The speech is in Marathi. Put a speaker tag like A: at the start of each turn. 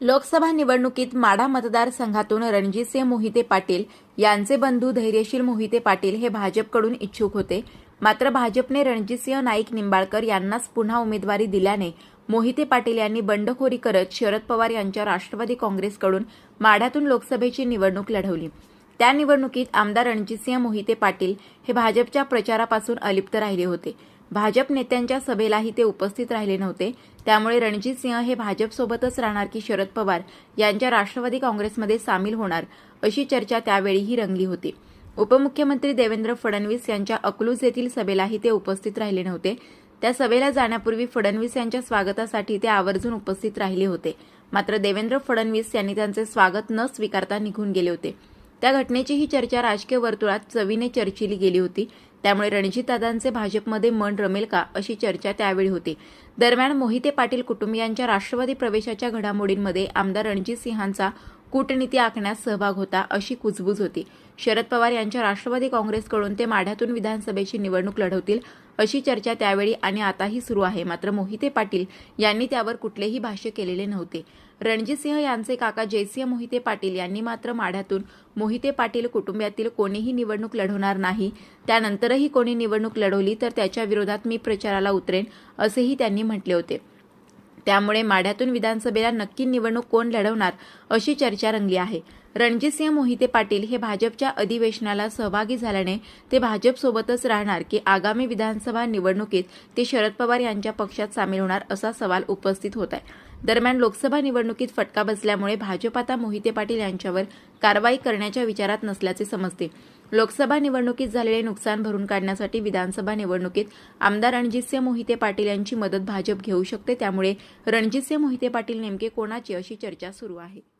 A: लोकसभा निवडणुकीत माढा मतदारसंघातून रणजितसिंह मोहिते पाटील यांचे बंधू धैर्यशील मोहिते पाटील हे भाजपकडून इच्छुक होते. मात्र भाजपने रणजितसिंह नाईक निंबाळकर यांनाच पुन्हा उमेदवारी दिल्याने मोहिते पाटील यांनी बंडखोरी करत शरद पवार यांच्या राष्ट्रवादी काँग्रेसकडून माढ्यातून लोकसभेची निवडणूक लढवली. त्या निवडणुकीत आमदार रणजितसिंह मोहिते पाटील हे भाजपच्या प्रचारापासून अलिप्त राहिले होते. भाजप नेत्यांच्या सभेलाही ते उपस्थित राहिले नव्हते. त्यामुळे रणजित सिंह हे भाजपसोबतच राहणार की शरद पवार यांच्या राष्ट्रवादी काँग्रेसमध्ये सामील होणार अशी चर्चा त्यावेळीही रंगली होती. उपमुख्यमंत्री देवेंद्र फडणवीस यांच्या अकलूज येथील सभेलाही ते उपस्थित राहिले नव्हते. त्या सभेला जाण्यापूर्वी फडणवीस यांच्या स्वागतासाठी ते आवर्जून उपस्थित राहिले होते. मात्र देवेंद्र फडणवीस यांनी त्यांचे स्वागत न स्वीकारता निघून गेले होते. त्या घटनेची ही चर्चा राजकीय वर्तुळात चवीने चर्चिली गेली होती. त्यामुळे रणजितदादांचे भाजपमध्ये मन रमेल का अशी चर्चा त्यावेळी होती. दरम्यान मोहिते पाटील कुटुंबियांच्या राष्ट्रवादी प्रवेशाच्या घडामोडींमध्ये आमदार रणजित सिंहांचा कूटनीती आखण्यास सहभाग होता अशी कुजबूज होती. शरद पवार यांच्या राष्ट्रवादी काँग्रेसकडून ते माढ्यातून विधानसभेची निवडणूक लढवतील अशी चर्चा त्यावेळी आणि आताही सुरू आहे. मात्र मोहिते पाटील यांनी त्यावर कुठलेही भाष्य केलेले नव्हते. रणजितसिंह यांचे काका जयसिंह मोहिते पाटील यांनी मात्र माढ्यातून मोहिते पाटील कुटुंबातील कोणीही निवडणूक लढवणार नाही. त्यानंतरही कोणी निवडणूक लढवली तर त्याच्या विरोधात मी प्रचाराला उतरेन असेही त्यांनी म्हटले होते. त्यामुळे माढ्यातून विधानसभेला नक्की निवडणूक कोण लढवणार अशी चर्चा रंगली आहे. रणजितसिंह मोहिते पाटील हे भाजपच्या अधिवेशनाला सहभागी झाल्याने ते भाजपसोबतच राहणार की आगामी विधानसभा निवडणुकीत ते शरद पवार यांच्या पक्षात सामील होणार असा सवाल उपस्थित होत आहे. दरम्यान लोकसभा निवडणुकीत फटका बसल्यामुळे भाजप आता मोहिते पाटील यांच्यावर कारवाई करण्याच्या विचारात नसल्याचे समजते. लोकसभा निवडणुकीत झालेले नुकसान भरून काढण्यासाठी विधानसभा निवडणुकीत आमदार रणजितसिंह मोहिते पाटील यांची मदत भाजप घेऊ शकते. त्यामुळे रणजितसिंह मोहिते पाटील नेमके कोणाची अशी चर्चा सुरू आहे?